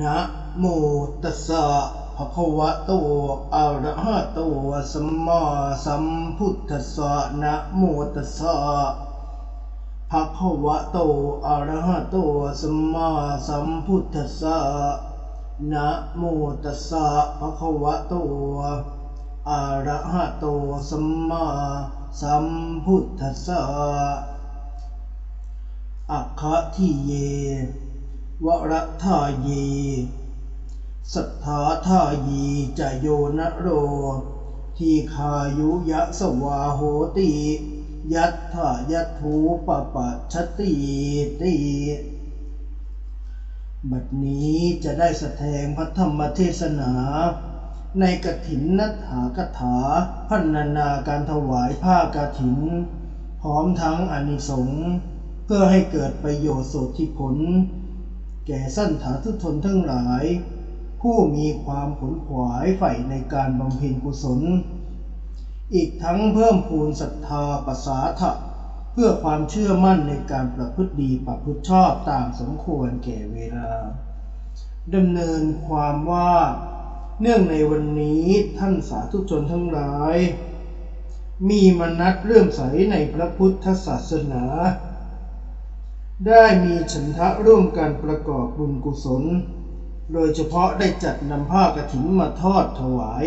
นะโมตัสสะภะคะวะโตอะระหะโตสัมมาสัมพุทธัสสะนะโมตัสสะภะคะวะโตอะระหะโตสัมมาสัมพุทธัสสะนะโมตัสสะภะคะวะโตอะระหะโตสัมมาสัมพุทธัสสะอัคคทิเย วรทาเยสัทธาทายีจโยนโร ทีคายุยะสวาโหติยัตถายัตถูปปัชติติบัดนี้จะได้แสดงพระธรรมเทศนา ในกถินนัฐากถาพันนานาการถวายผ้ากฐิน พร้อมทั้งอานิสงส์เพื่อให้เกิดประโยชน์โสธิผล แก่สั้นถาทุชนทั้งหลาย ผู้มีความขนขวายใฝ่ในการบำเพ็ญกุศล อีกทั้งเพิ่มพูนศรัทธาประสาทะเพื่อความเชื่อมั่นในการประพฤติดีประพฤติชอบตามสมควรแก่เวลาดำเนินความว่า เนื่องในวันนี้ท่านสาธุชนทั้งหลาย มีมนัดเลื่อมใสในพระพุทธศาสนา ได้มีฉันทะร่วมกันประกอบบุญกุศล โดยเฉพาะได้จัดนำผ้ากฐินมาทอดถวาย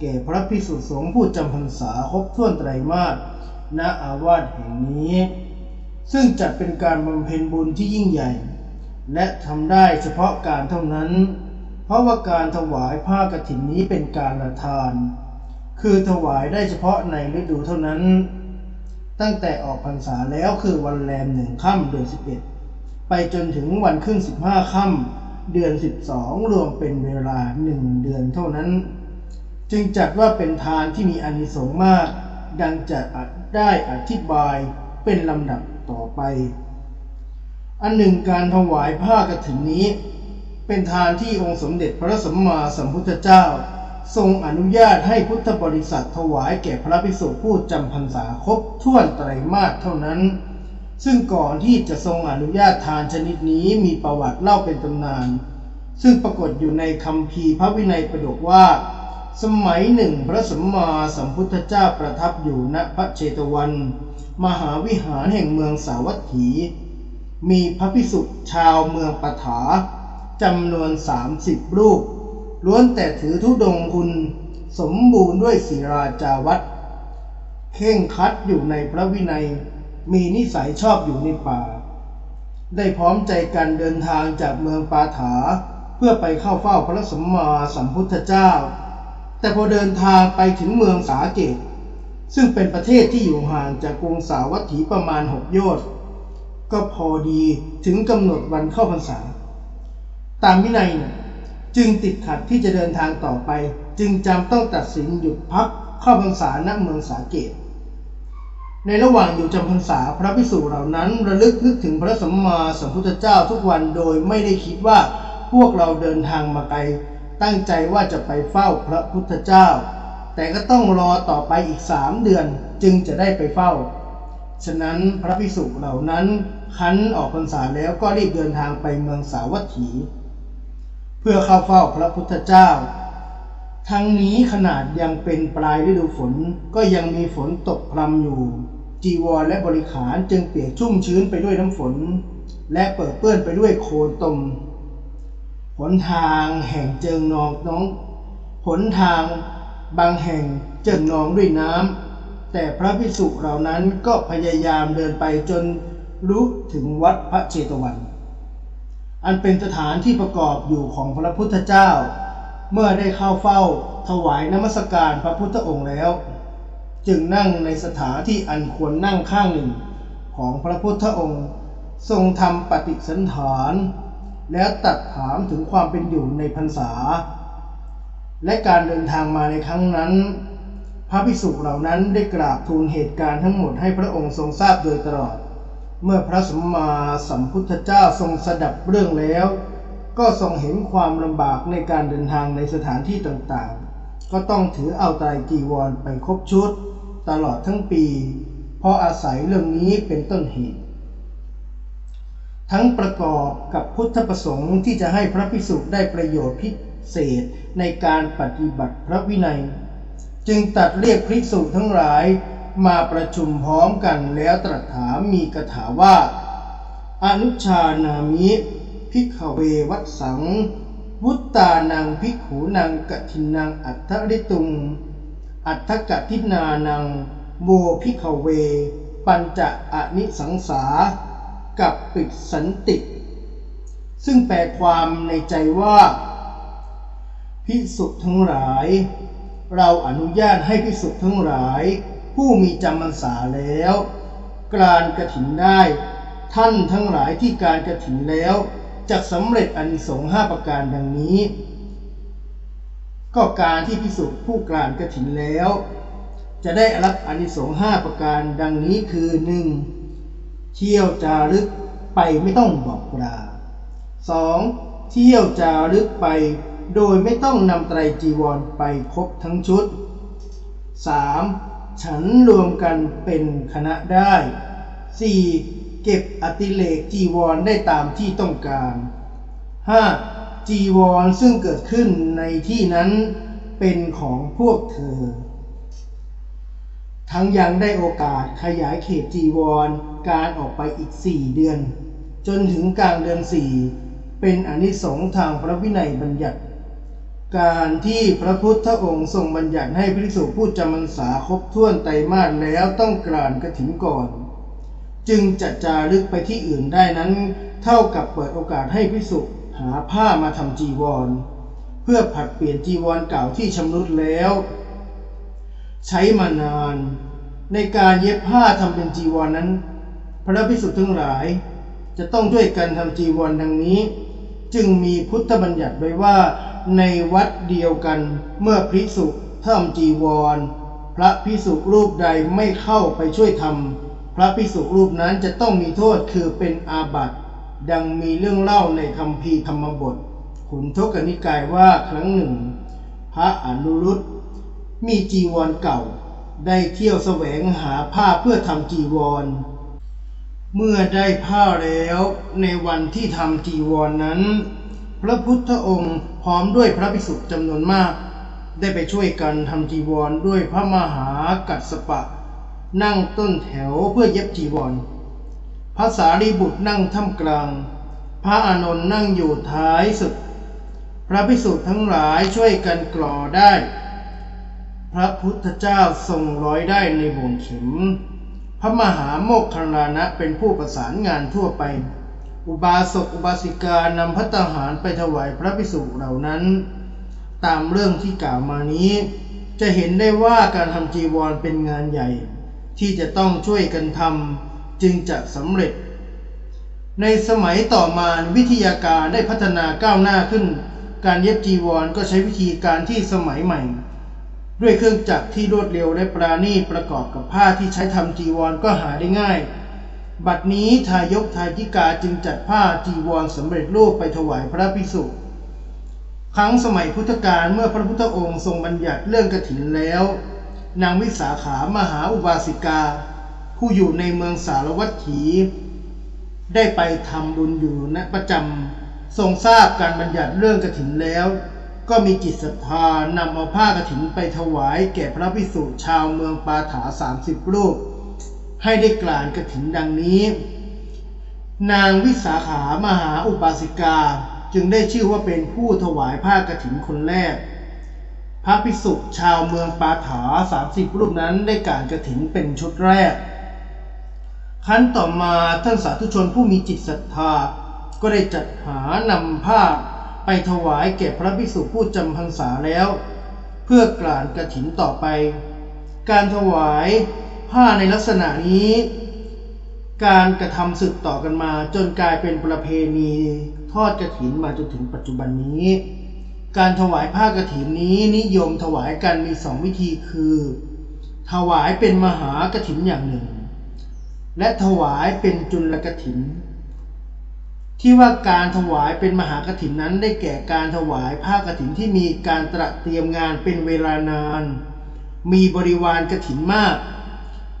แก่พระพิสุสงฆ์ผู้จำพรรษาครบถ้วนไตรมาสณอาวาสแห่งนี้ ซึ่งจัดเป็นการบำเพ็ญบุญที่ยิ่งใหญ่ และทำได้เฉพาะการเท่านั้น เพราะว่าการถวายผ้ากฐินนี้เป็นการละทาน คือถวายได้เฉพาะในฤดูเท่านั้น ตั้งแต่ออกพรรษาแล้วคือวันแรมหนึ่งค่ำเดือน11ไปจนถึงวันขึ้น15ค่ำเดือน12รวมเป็นเวลาหนึ่งเดือนเท่านั้น จึงจัดว่าเป็นทานที่มีอานิสงส์มาก ดังจะได้อธิบายเป็นลำดับต่อไป อันหนึ่งการถวายผ้ากฐินนี้ เป็นทานที่องค์สมเด็จพระสัมมาสัมพุทธเจ้า ทรงอนุญาตให้พุทธบริษัทถวายแก่พระภิกษุผู้จำพรรษาครบถ้วนไตรมาสเท่านั้น ซึ่งก่อนที่จะทรงอนุญาตทานชนิดนี้มีประวัติเล่าเป็นตำนาน ซึ่งปรากฏอยู่ในคำพีพระวินัยประดกว่า สมัยหนึ่งพระสัมมาสัมพุทธเจ้าประทับอยู่ณพระเชตวัน มหาวิหารแห่งเมืองสาวัตถี มีพระภิกษุชาวเมืองปถาจำนวนสามสิบรูป ล้วนแต่ถือธุดงคุณสมบูรณ์ด้วยศีราจาวัดเข่งคัดอยู่ในพระวินัย มีนิสัยชอบอยู่ในป่า ได้พร้อมใจกันเดินทางจากเมืองปาถา เพื่อไปเข้าเฝ้าพระสัมมาสัมพุทธเจ้า แต่พอเดินทางไปถึงเมืองสาเกต ซึ่งเป็นประเทศที่อยู่ห่างจากกรุงสาวัตถีประมาณหกโยชน์ก็พอดีถึงกำหนดวันเข้าพรรษา ตามวินัยเนี่ย จึงติดขัดที่จะเดินทางต่อไป จึงจำต้องตัดสินหยุดพักเข้าพรรษาณเมืองสาเกต ในระหว่างอยู่จำพรรษาพระภิกษุเหล่านั้นระลึกนึกถึงพระสัมมาสัมพุทธเจ้าทุกวันโดยไม่ได้คิดว่าพวกเราเดินทางมาไกล ตั้งใจว่าจะไปเฝ้าพระพุทธเจ้า แต่ก็ต้องรอต่อไปอีกสามเดือนจึงจะได้ไปเฝ้า ฉะนั้นพระภิกษุเหล่านั้นคันออกพรรษาแล้วก็รีบเดินทางไปเมืองสาวัตถี พื่อเข้าเฝ้าพระพุทธเจ้า ทั้งนี้ขนาดยังเป็นปลายฤดูฝนก็ยังมีฝนตกพรำอยู่ จีวรและบริขารจึงเปียกชุ่มชื้นไปด้วยน้ำฝน และเปิดเปื้อนไปด้วยโคลนตมหนทางแห่งเจิงนองน้องหนทางบางแห่งเจิงนองด้วยน้ำแต่พระภิกษุเหล่านั้นก็พยายามเดินไปจนรู้ถึงวัดพระเชตวัน อันเป็นสถานที่ประกอบอยู่ของพระพุทธเจ้า เมื่อได้เข้าเฝ้าถวายนมัสการพระพุทธองค์แล้ว จึงนั่งในสถานที่อันควรนั่งข้างหนึ่งของพระพุทธองค์ ทรงทำปฏิสันฐาน แล้วตัดถามถึงความเป็นอยู่ในพรรษา และการเดินทางมาในครั้งนั้น พระภิกษุเหล่านั้นได้กราบทูลเหตุการณ์ทั้งหมดให้พระองค์ทรงทราบโดยตลอด เมื่อพระสัมมาสัมพุทธเจ้าทรงสดับเรื่องแล้ว ก็ทรงเห็นความลำบากในการเดินทางในสถานที่ต่างๆ ก็ต้องถือเอาไตรจีวรไปครบชุด ตลอดทั้งปี เพราะอาศัยเรื่องนี้เป็นต้นเหตุ ทั้งประกอบกับพุทธประสงค์ที่จะให้พระภิกษุได้ประโยชน์พิเศษในการปฏิบัติพระวินัย จึงตัดเรียกภิกษุทั้งหลาย มาประชุมพร้อมกันแล้วตรัสถามมีกถาว่า อนุชานามิพิกขเววัตสัง วุตตานังพิกขูนังกทินังอัทธริตุง อัทธกทินานังโมพิกขเว ปัญจะอนิสังสา กับปิดสันติ ซึ่งแปลความในใจว่าพิสุทั้งหลาย เราอนุญาตให้พิสุทั้งหลาย ผู้มีจำพรรษาแล้วกรานกระถินได้ ท่านทั้งหลายที่การกระถินแล้วจะสำเร็จอานิสงส์ห้าประการดังนี้ ก็การที่พิสุผู้กรานกระถินแล้ว จะได้รับอานิสงส์ห้าประการดังนี้คือหนึ่งเที่ยวจารึกไปไม่ต้องบอกลาสองเที่ยวจารึกไปโดยไม่ต้องนำไตรจีวรไปครบทั้งชุด 3. ฉันรวมกันเป็นคณะได้ 4. เก็บอติเลกจีวรได้ตามที่ต้องการ 5. จีวรซึ่งเกิดขึ้นในที่นั้นเป็นของพวกเธอ ทั้งยังได้โอกาสขยายเขตจีวรการออกไปอีก 4 เดือน จนถึงกลางเดือน 4 เป็นอนิสงส์ทางพระวินัยบัญญัติ การที่พระพุทธองค์ทรงบัญญัติให้ภิกษุผู้จำพรรษาครบถ้วนไตรมาสแล้วต้องกรานกระถินก่อน จึงจะจารึกไปที่อื่นได้นั้น เท่ากับเปิดโอกาสให้ภิกษุหาผ้ามาทำจีวร เพื่อผัดเปลี่ยนจีวรเก่าที่ชำรุดแล้ว ใช้มานาน ในการเย็บผ้าทำเป็นจีวรนนั้น พระภิกษุทั้งหลาย จะต้องด้วยกันทำจีวรดังนี้ จึงมีพุทธบัญญัติไว้ว่า ในวัดเดียวกันเมื่อภิกษุทำจีวร พระภิกษุรูปใดไม่เข้าไปช่วยทำพระภิกษุรูปนั้นจะต้องมีโทษคือเป็นอาบัติดังมีเรื่องเล่าในคำพีธรรมบท ขุนทกนิกายว่าครั้งหนึ่ง พระอนุรุตมีจีวรเก่า ได้เที่ยวแสวงหาผ้าเพื่อทำจีวร เมื่อได้ผ้าแล้วในวันที่ทำจีวรนนั้น พระพุทธองค์พร้อมด้วยพระภิกษุจำนวนมาก ได้ไปช่วยกันทำจีวรด้วยพระมหากัสสปะ นั่งต้นแถวเพื่อเย็บจีวร พระสารีบุตรนั่งท่ามกลาง พระอานนท์นั่งอยู่ท้ายสุด พระภิกษุทั้งหลายช่วยกันกล่อได้ พระพุทธเจ้าทรงร้อยได้ในบ่วงเข็ม พระมหาโมคคลลานะเป็นผู้ประสานงานทั่วไป อุบาสกอุบาสิกานำพัตหารไปถวายพระภิกษุเหล่านั้น ตามเรื่องที่กล่าวมานี้ จะเห็นได้ว่าการทำจีวรเป็นงานใหญ่ ที่จะต้องช่วยกันทำจึงจะสำเร็จ ในสมัยต่อมาวิทยาการได้พัฒนาก้าวหน้าขึ้น การเย็บจีวรก็ใช้วิธีการที่สมัยใหม่ ด้วยเครื่องจักรที่รวดเร็วและปราณีประกอบกับผ้าที่ใช้ทำจีวรก็หาได้ง่าย บัดนี้ทายกทายิกาจึงจัดผ้าจีวรสำเร็จรูปไปถวายพระภิกษุครั้งสมัยพุทธกาลเมื่อพระพุทธองค์ทรงบัญญัติเรื่องกฐินแล้ว นางวิสาขามหาอุบาสิกา ผู้อยู่ในเมืองสารวัตถี ได้ไปทำบุญอยู่ณประจำทรงทราบการบัญญัติเรื่องกฐินแล้ว ก็มีจิตศรัทธานำเอาผ้ากฐินไปถวายแก่พระภิกษุชาวเมืองปาถาสามสิบรูป ให้ได้กลานกฐินดังนี้ นางวิสาขามหาอุบาสิกาจึงได้ชื่อว่าเป็นผู้ถวายผ้ากฐินคนแรก พระภิกษุชาวเมืองปาถาสามสิบรูปนั้นได้กล่านกฐินเป็นชุดแรก ขั้นต่อมาท่านสาธุชนผู้มีจิตศรัทธา ก็ได้จัดหานำผ้าไปถวายแก่พระภิกษุผู้จำพรรษาแล้ว เพื่อกลานกฐินต่อไป การถวาย ผ้าในลักษณะนี้ การกระทำสืบต่อกันมา จนกลายเป็นประเพณีทอดกระถินมาจนถึงปัจจุบันนี้ การถวายผ้ากฐินนี้นิยมถวายกันมีสองวิธีคือ ถวายเป็นมหากฐินอย่างหนึ่ง และถวายเป็นจุลกฐินที่ว่าการถวายเป็นมหากฐินนั้นได้แก่การถวายผ้ากฐินที่มีการตระเตรียมงานเป็นเวลานาน มีบริวารกฐินมาก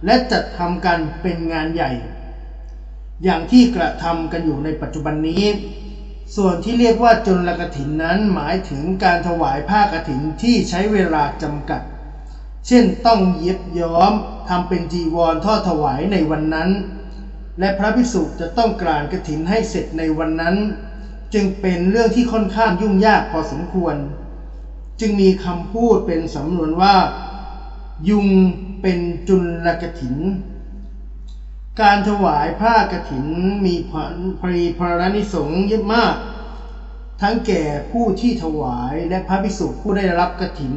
และจัดทำกันเป็นงานใหญ่ อย่างที่กระทำกันอยู่ในปัจจุบันนี้ ส่วนที่เรียกว่าจนลกถินนั้นหมายถึงการถวายผ้ากฐินที่ใช้เวลาจำกัด เช่นต้องเย็บย้อมทำเป็นจีวรทอดถวายในวันนั้น และพระภิกษุจะต้องกรานกฐินให้เสร็จในวันนั้น จึงเป็นเรื่องที่ค่อนข้างยุ่งยากพอสมควร จึงมีคำพูดเป็นสำนวนว่า ยุงเป็นจุลกถิน การถวายผ้ากฐินมีผลปรีพรนิสงเยอะมาก ทั้งแก่ผู้ที่ถวายและพระภิกษุผู้ได้รับกฐิน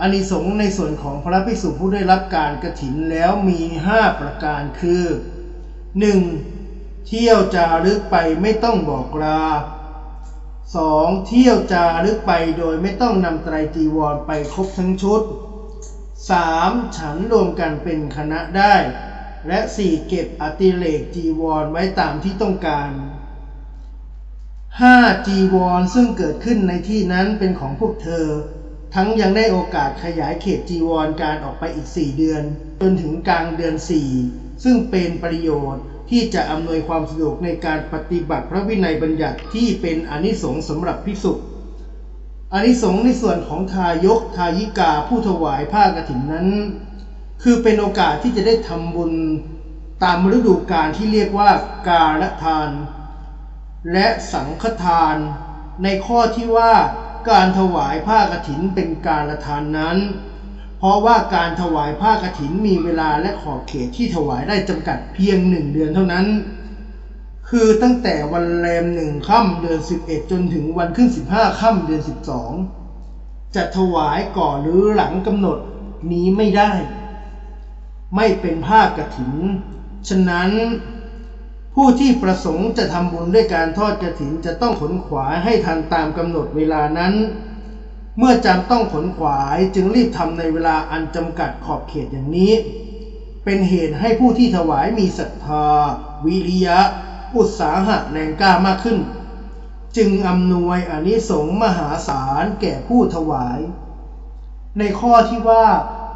อานิสงส์ในส่วนของพระภิกษุผู้ได้รับการกฐินแล้วมีห้าประการคือ 1. เที่ยวจารึกไปไม่ต้องบอกลา 2. เที่ยวจารึกไปโดยไม่ต้องนำไตรจีวรไปครบทั้งชุด 3. ฉันรวมกันเป็นคณะได้ และ 4. เก็บอติเลกจีวรไว้ตามที่ต้องการ 5. จีวรซึ่งเกิดขึ้นในที่นั้นเป็นของพวกเธอ ทั้งยังได้โอกาสขยายเขตจีวรการออกไปอีก 4 เดือน จนถึงกลางเดือน 4 ซึ่งเป็นประโยชน์ที่จะอำนวยความสะดวกในการปฏิบัติพระวินัยบัญญัติที่เป็นอนิสงส์สำหรับพิสุ อานิสงส์ในส่วนของทายกทายิกาผู้ถวายผ้ากฐินนั้น คือเป็นโอกาสที่จะได้ทำบุญตามฤดูกาลที่เรียกว่ากาลทาน และสังฆทาน ในข้อที่ว่าการถวายผ้ากฐินเป็นการละทานนั้น เพราะว่าการถวายผ้ากฐินมีเวลาและขอบเขตที่ถวายได้จำกัดเพียงหนึ่งเดือนเท่านั้น คือตั้งแต่วันแรมหนึ่งค่ำเดือน11จนถึงวันขึ้น15ค่ำเดือน12จะถวายก่อนหรือหลังกำหนดนี้ไม่ได้ ไม่เป็นผ้ากฐิน ฉะนั้นผู้ที่ประสงค์จะทำบุญด้วยการทอดกระถินจะต้องขนขวายให้ทันตามกำหนดเวลานั้น เมื่อจำต้องขนขวายจึงรีบทำในเวลาอันจำกัดขอบเขตอย่างนี้ เป็นเหตุให้ผู้ที่ถวายมีศรัทธา วิริยะ อุตสาหะแรงกล้ามากขึ้น จึงอำนวยอนิสงส์มหาศาลแก่ผู้ถวาย ในข้อที่ว่า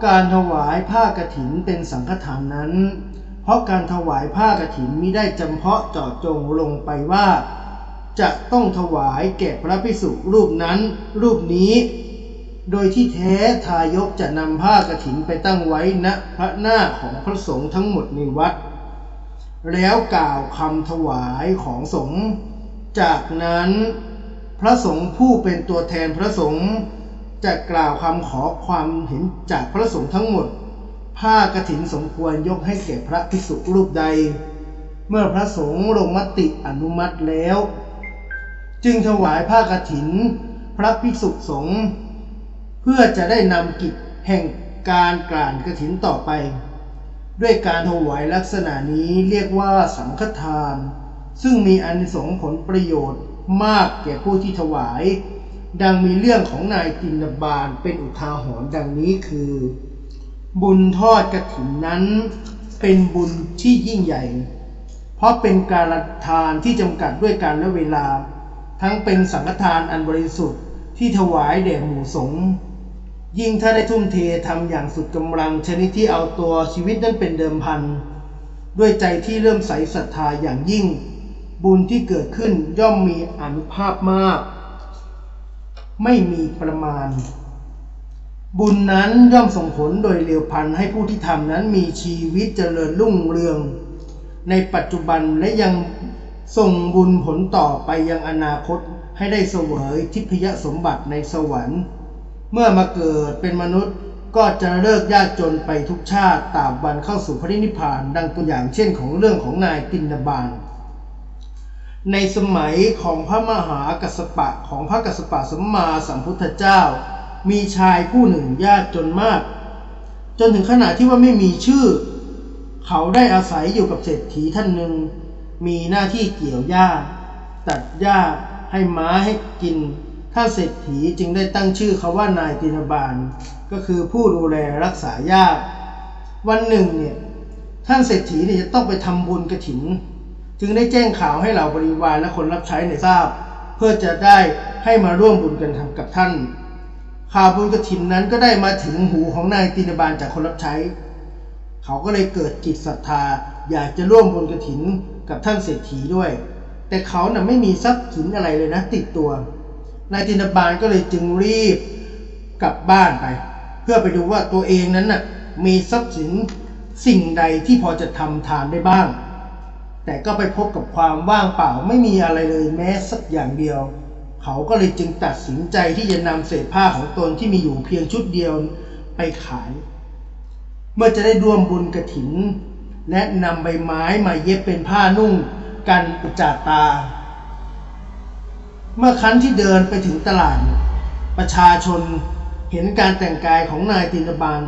การถวายผ้ากฐินเป็นสังฆทานนั้น เพราะการถวายผ้ากฐินมิได้จำเพาะเจาะจงลงไปว่า จะต้องถวายแก่พระภิกษุรูปนั้น รูปนี้ โดยที่แท้ทายกจะนำผ้ากฐินไปตั้งไว้ณพระหน้าของพระสงฆ์ทั้งหมดในวัด แล้วกล่าวคำถวายของสงฆ์จากนั้นพระสงฆ์ผู้เป็นตัวแทนพระสงฆ์จะกล่าวคำขอความเห็นจากพระสงฆ์ทั้งหมด ผ้ากฐินสมควรยกให้แก่พระภิกษุรูปใด เมื่อพระสงฆ์ลงมติอนุมัติแล้ว จึงถวายผ้ากฐิน พระภิกษุสงฆ์เพื่อจะได้นำกิจแห่งการกล่านกฐินต่อไป ด้วยการถวายลักษณะนี้เรียกว่าสังฆทาน ซึ่งมีอานิสงส์ผลประโยชน์มากแก่ผู้ที่ถวาย ดังมีเรื่องของนายตินบาลเป็นอุทาหรณ์ดังนี้คือ บุญทอดกระถินนั้นเป็นบุญที่ยิ่งใหญ่ เพราะเป็นการทานที่จำกัดด้วยการและเวลา ทั้งเป็นสังฆทานอันบริสุทธิ์ที่ถวายแด่หมู่สงฆ์ ยิ่งถ้าได้ทุ่มเททำอย่างสุดกำลังชนิดที่เอาตัวชีวิตนั้นเป็นเดิมพัน ด้วยใจที่เริ่มใสศรัทธาอย่างยิ่ง บุญที่เกิดขึ้นย่อมมีอนุภาพมาก ไม่มีประมาณ บุญนั้นย่อมส่งผลโดยเร็วพันให้ผู้ที่ทำนั้นมีชีวิตเจริญรุ่งเรือง ในปัจจุบันและยังส่งบุญผลต่อไปยังอนาคตให้ได้เสวยทิพยสมบัติในสวรรค์ เมื่อมาเกิดเป็นมนุษย์ก็จะเลิกยากจนไปทุกชาติตาบวันเข้าสู่พระนิพพาน ดังตัวอย่างเช่นของเรื่องของนายตินดาบาล ในสมัยของพระมหากัสสปะของพระกัสสปะสัมมาสัมพุทธเจ้า มีชายผู้หนึ่งยากจนมาก จนถึงขนาดที่ว่าไม่มีชื่อ เขาได้อาศัยอยู่กับเศรษฐีท่านหนึ่ง มีหน้าที่เกี่ยวหญ้า ตัดหญ้าให้ม้าให้กิน ท่านเศรษฐีจึงได้ตั้งชื่อเขาว่านายตินบาล ก็คือผู้ดูแลรักษาหญ้าวันหนึ่งเนี่ยท่านเศรษฐีเนี่ยจะต้องไปทำบุญกระถิน จึงได้แจ้งข่าวให้เหล่าบริวารและคนรับใช้เนี่ยทราบ เพื่อจะได้ให้มาร่วมบุญกันทำกับท่าน ข่าวบุญกระถินนั้นก็ได้มาถึงหูของนายตินบาลจากคนรับใช้ เขาก็เลยเกิดจิตศรัทธา อยากจะร่วมบุญกระถินกับท่านเศรษฐีด้วย แต่เขาน่ะไม่มีทรัพย์สินอะไรเลยนะติดตัว นายตินบาลก็เลยจึงรีบกลับบ้านไป เพื่อไปดูว่าตัวเองนั้นน่ะมีทรัพย์สินสิ่งใดที่พอจะทำทานได้บ้าง แต่ก็ไปพบกับความว่างเปล่าไม่มีอะไรเลยแม้สักอย่างเดียว เขาก็เลยจึงตัดสินใจที่จะนำเศษผ้าของตนที่มีอยู่เพียงชุดเดียวไปขาย เมื่อจะได้ร่วมบุญกระถิน และนำใบไม้มาเย็บเป็นผ้านุ่ง กันอุจจาตา เมื่อครั้นที่เดินไปถึงตลาด ประชาชนเห็นการแต่งกายของนายตินบาล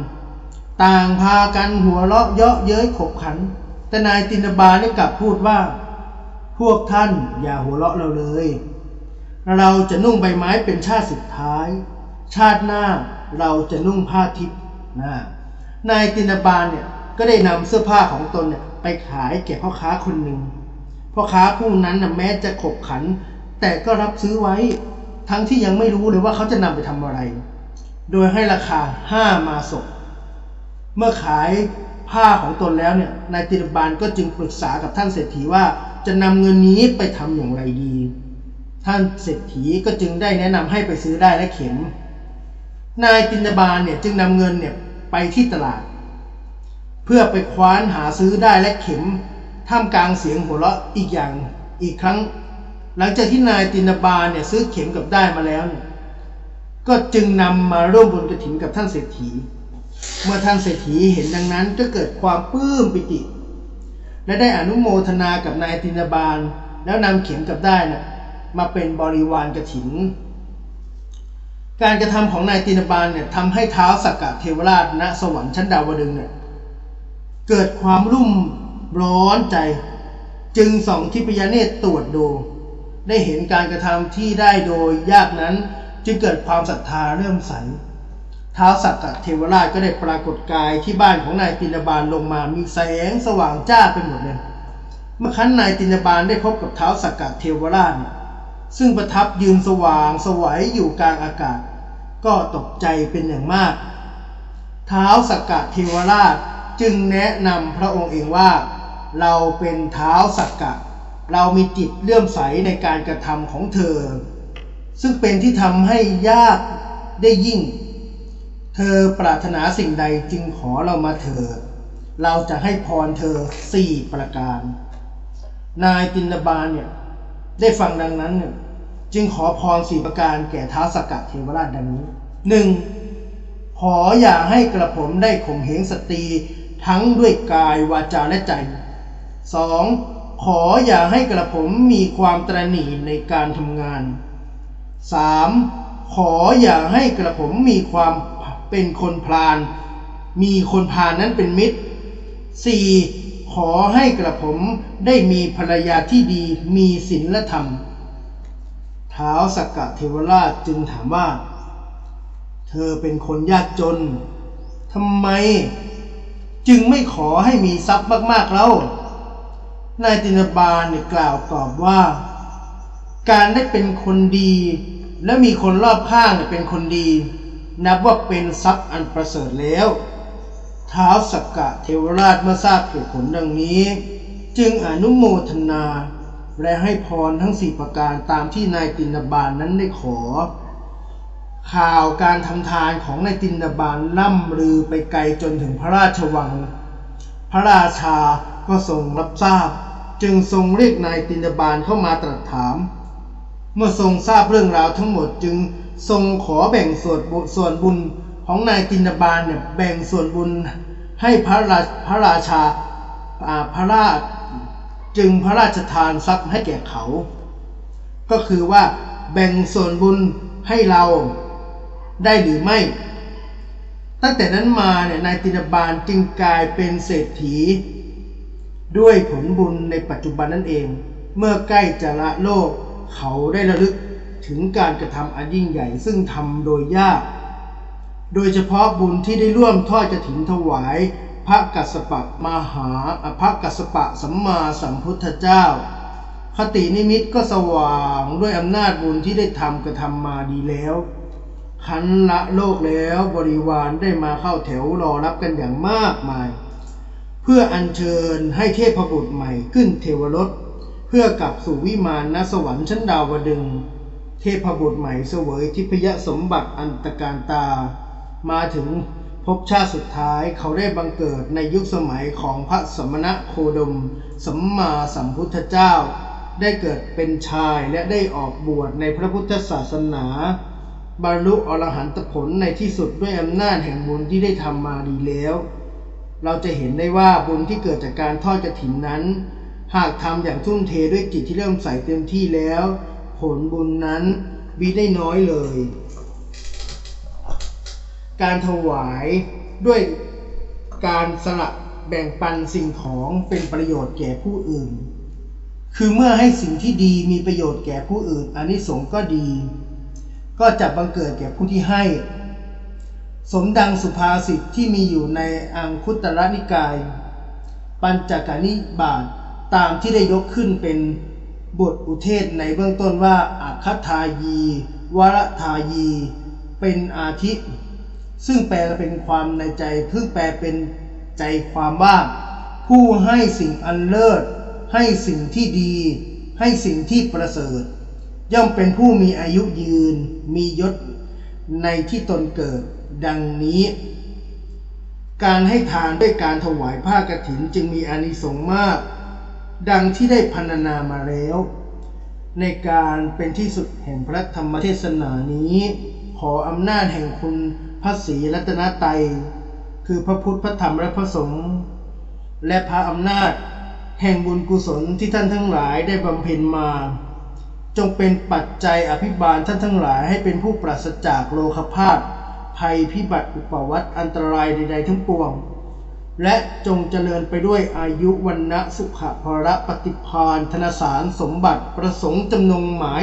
ต่างพากันหัวเราะเยาะเย้ยขบขัน แต่นายตินบาลได้กลับพูดว่า พวกท่านอย่าหัวเราะเราเลย เราจะนุ่งใบไม้เป็นชาติสุดท้าย ชาติหน้าเราจะนุ่งผ้าทิพย์นะนายตินบาลเนี่ยก็ได้นำเสื้อผ้าของตนเนี่ยไปขายแก่พ่อค้าคนหนึ่งพ่อค้าผู้นั้นนะแม้จะขบขัน แต่ก็รับซื้อไว้ทั้งที่ยังไม่รู้เลยว่าเขาจะนำไปทำอะไร โดยให้ราคาห้ามาศกเมื่อขายผ้าของตนแล้วเนี่ยนายตินบาลก็จึงปรึกษากับท่านเศรษฐีว่าจะนำเงินนี้ไปทำอย่างไรดี ท่านเศรษฐีก็จึงได้แนะนำให้ไปซื้อได้และเข็ม นายตินบาลเนี่ยจึงนำเงินเนี่ยไปที่ตลาด เพื่อไปคว้านหาซื้อได้และเข็มท่ามกลางเสียงหัวเราะอีกอย่างอีกครั้ง หลังจากที่นายตินบาลเนี่ยซื้อเข็มกับได้มาแล้วเนี่ยก็จึงนำมาร่วมบุญกฐินกับท่านเศรษฐี เมื่อท่านเศรษฐีเห็นดังนั้นก็เกิดความปลื้มปิติ และได้อนุโมทนากับนายตินบาล แล้วนำเข็มกับได้นะมาเป็นบริวารกฐิน การกระทำของนายตินบาลเนี่ยทำให้เท้าสักกะเทวราชณสวรรค์ชั้นดาวดึงเนี่ยเกิดความรุ่มร้อนใจ จึงส่องทิพยเนตรตรวจดู ได้เห็นการกระทำที่ได้โดยยากนั้น จึงเกิดความศรัทธาเริ่มใสท้าวสักกะเทวราชก็ได้ปรากฏกายที่บ้านของนายตินบาลลงมามีแสงสว่างจ้าไปหมดเลยเมื่อครั้นนายตินบาลได้พบกับท้าวสักกะเทวราชเนี่ยซึ่งประทับยืนสว่างสวัยอยู่กลางอากาศ ก็ตกใจเป็นอย่างมากท้าวสักกะเทวราชจึงแนะนำพระองค์เองว่า เราเป็นเท้าวสักกะ เรามีจิตเลื่อมใสในการกระทำของเธอ ซึ่งเป็นที่ทำให้ยากได้ยิ่ง เธอปรารถนาสิ่งใดจึงขอเรามาเถิดเราจะให้พรเธอสี่ประการ นายตินบาลเนี่ยได้ฟังดังนั้นเนี่ยจึงขอพรสี่ประการแก่ท้าสกกะเทวราชดังนี้หนึ่งขออย่าให้กระผมได้ข่มเหงสตรีทั้งด้วยกายวาจาและใจสอง ขออย่าให้กระผมมีความตระหนี่ในการทำงานสามขออย่าให้กระผมมีความเป็นคนพลาน มีคนพาลนั้นเป็นมิตร 4. ขอให้กระผมได้มีภรรยาที่ดีมีศีลธรรม ท้าวสักกะเทวราชจึงถามว่า เธอเป็นคนยากจนทำไม จึงไม่ขอให้มีทรัพย์มากๆแล้ว นายตินบาลเนี่ยกล่าวตอบว่า การได้เป็นคนดี และมีคนรอบข้างเนี่ยเป็นคนดี นับว่าเป็นทรัพย์อันประเสริฐแล้วท้าวสักกะเทวราชเมื่อทราบเหตุผลดังนี้ จึงอนุโมทนา และให้พรทั้งสี่ประการตามที่นายตินบาลนั้นได้ขอ ข่าวการทำทานของนายตินบาลล่ำลือไปไกลจนถึงพระราชวัง พระราชาก็ทรงรับทราบ จึงทรงเรียกนายตินบาลเข้ามาตรัสถาม เมื่อทรงทราบเรื่องราวทั้งหมดจึงทรงขอแบ่งส่วนบุส่วนบุญของนายตินบาลเนี่ยแบ่งส่วนบุญให้พระราพระราชาอ่าพระราชจึงพระราชทานทรัพย์ให้แก่เขา ก็คือว่าแบ่งส่วนบุญให้เราได้หรือไม่ ตั้งแต่นั้นมาเนี่ยนายตินบาลจึงกลายเป็นเศรษฐี ด้วยผลบุญในปัจจุบันนั่นเอง เมื่อใกล้จะละโลก เขาได้ระลึกถึงการกระทำอันยิ่งใหญ่ซึ่งทำโดยยาก โดยเฉพาะบุญที่ได้ร่วมทอดกระถินถวาย พระกัสสปะมหาพระกัสสปะสัมมาสัมพุทธเจ้า คตินิมิตก็สว่างด้วยอำนาจบุญที่ได้ทำกระทำมาดีแล้วขันละโลกแล้วบริวารได้มาเข้าแถวรอรับกันอย่างมากมาย พื่ออัญเชิญให้เทพบุตรใหม่ขึ้นเทวรถเพื่อกลับสู่วิมานณสวรรค์ชั้นดาวดึง เทพบุตรใหม่เสวยทิพยสมบัติอันตการตา มาถึงภพชาติสุดท้ายเขาได้บังเกิดในยุคสมัยของพระสมณะโคดมสัมมาสัมพุทธเจ้า ได้เกิดเป็นชายและได้ออกบวชในพระพุทธศาสนา บรรลุอรหันตผลในที่สุดด้วยอำนาจแห่งบุญที่ได้ทำมาดีแล้ว เราจะเห็นได้ว่าบุญที่เกิดจากการทอดกระถินนั้น หากทำอย่างทุ่มเทด้วยจิตที่เริ่มใส่เต็มที่แล้ว ผลบุญนั้นมีได้น้อยเลย การถวายด้วยการสละแบ่งปันสิ่งของเป็นประโยชน์แก่ผู้อื่น คือเมื่อให้สิ่งที่ดีมีประโยชน์แก่ผู้อื่นอานิสงส์ก็ดี ก็จะบังเกิดแก่ผู้ที่ให้ สมดังสุภาษิตที่มีอยู่ในอังคุตรนิกาย ปัญจกนิบาตตามที่ได้ยกขึ้นเป็นบทอุเทศในเบื้องต้นว่าอัคคทายี วรทายี เป็นอาทิ ซึ่งแปลเป็นความในใจเพิ่งแปลเป็นใจความว่า ผู้ให้สิ่งอันเลิศ ให้สิ่งที่ดี ให้สิ่งที่ประเสริฐ ย่อมเป็นผู้มีอายุยืน มียศในที่ตนเกิด ดังนี้ การให้ทานด้วยการถวายผ้ากฐินจึงมีอานิสงส์มาก ดังที่ได้พรรณนามาแล้ว ในการเป็นที่สุดแห่งพระธรรมเทศนานี้ ขออำนาจแห่งคุณพระศรีรัตนตรัยคือพระพุทธพระธรรมและพระสงฆ์และพระอำนาจ แห่งบุญกุศลที่ท่านทั้งหลายได้บำเพ็ญมา จงเป็นปัจจัยอภิบาลท่านทั้งหลายให้เป็นผู้ปราศจากโลคภาพ ภัยพิบัติอุปวัตอันตรายใด ๆ ทั้งปวง และจงเจริญไปด้วยอายุวันนะสุขภระปฏิพานธนสารสมบัติประสงค์จำนงหมาย